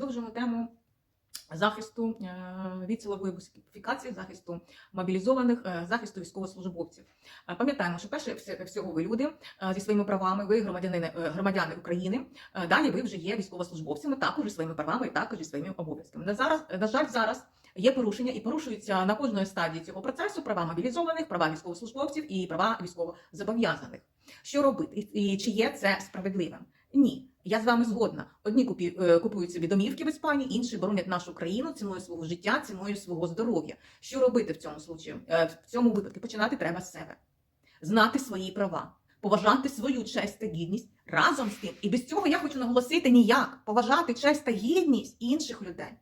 Продовжуємо тему захисту е, від силової безпекації, захисту мобілізованих, е, захисту військовослужбовців. Е, Пам'ятаємо, що перше всього ви люди зі своїми правами, ви громадяни, громадяни України. Далі ви вже є військовослужбовцями, також зі своїми правами і також зі своїми обов'язками. На зараз, на жаль, зараз. Є порушення і порушуються на кожної стадії цього процесу права мобілізованих, права військовослужбовців і права військовозобов'язаних. Що робити? І чи є це справедливим? Ні, я з вами згодна. Одні е, купують собі домівки в Іспанії, інші боронять нашу країну ціною свого життя, ціною свого здоров'я. Що робити в цьому случаю? Е, В цьому випадку починати треба з себе, знати свої права, поважати свою честь та гідність разом з тим. І без цього я хочу наголосити ніяк поважати честь та гідність інших людей.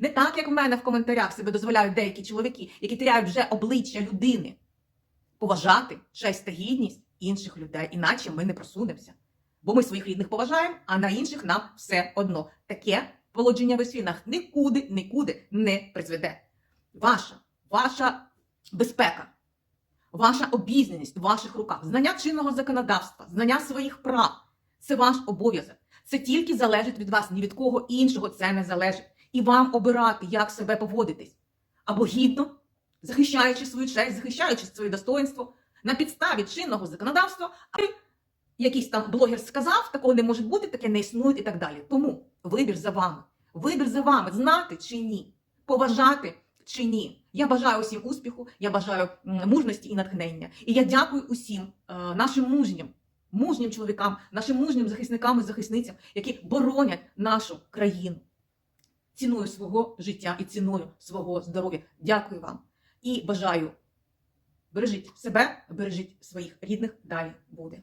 Не так, як в мене в коментарях себе дозволяють деякі чоловіки, які теряють вже обличчя людини. Поважати честь та гідність інших людей, іначе ми не просунемося. Бо ми своїх рідних поважаємо, а на інших нам все одно. Таке поводження в весвінах нікуди, нікуди не призведе. Ваша, ваша безпека, ваша обізнаність в ваших руках, знання чинного законодавства, знання своїх прав це ваш обов'язок. Це тільки залежить від вас, ні від кого іншого це не залежить. І вам обирати, як себе поводитись. Або гідно, захищаючи свою честь, захищаючи своє достоинство на підставі чинного законодавства, якийсь там блогер сказав, такого не може бути, таке не існує і так далі. Тому вибір за вами. Вибір за вами, знати чи ні, поважати чи ні. Я бажаю усім успіху, я бажаю мужності і натхнення. І я дякую усім е, нашим мужнім, мужнім чоловікам, нашим мужнім захисникам і захисницям, які боронять нашу країну ціною свого життя і ціною свого здоров'я. Дякую вам і бажаю бережіть себе, бережіть своїх рідних. Далі буде.